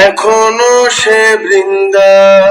এখনও সে বৃন্দাবনে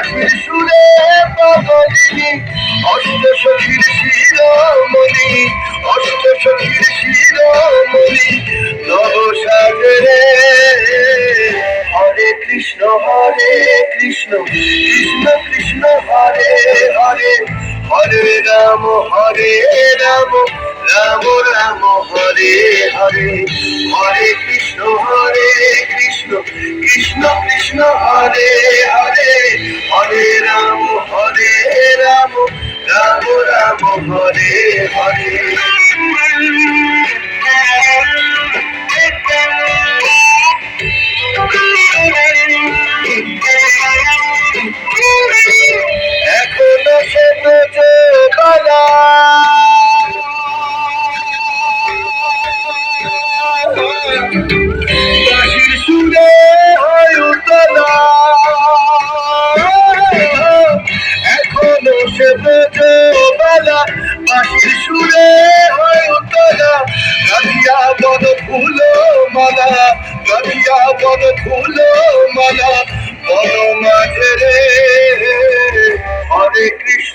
বাঁশির সুরে পাগলিনী অষ্ট সখীর শিরোমণি অষ্ট সখীর শিরোমণি হরে কৃষ্ণ হরে কৃষ্ণ কৃষ্ণ কৃষ্ণ, হরে হরে হরে রাম হরে রাম রাম রাম, হরে হরে হরে কৃষ্ণ হরে কৃষ্ণ কৃষ্ণ কৃষ্ণ হরে। রাম রাম রাম হরে হরে।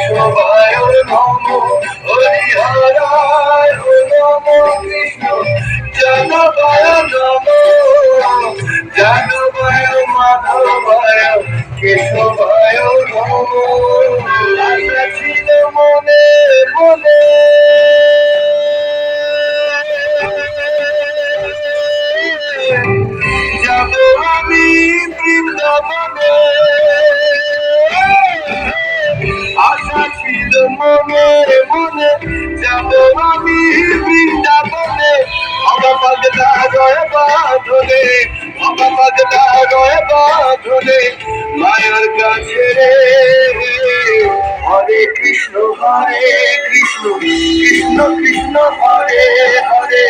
কেশবায় নম হরি হরায় নম কৃষ্ণ জগমায় নম জানবায় মাধবায় কেশবায় নম ছিল মনে মনে যাব আমি বৃন্দাবনে ছিল মনে, যাব আমি বৃন্দাবনে। বাবা পাগলা রয় বাঁধনে বাবা পাগলা রয় বাঁধনে, মায়ের কাছে রে। হরে কৃষ্ণ হরে কৃষ্ণ কৃষ্ণ কৃষ্ণ, হরে হরে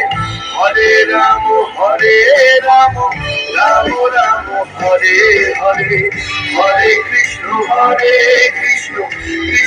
হরে রাম হরে রাম রাম রাম, হরে হরে হরে কৃষ্ণ হরে কৃষ্ণ।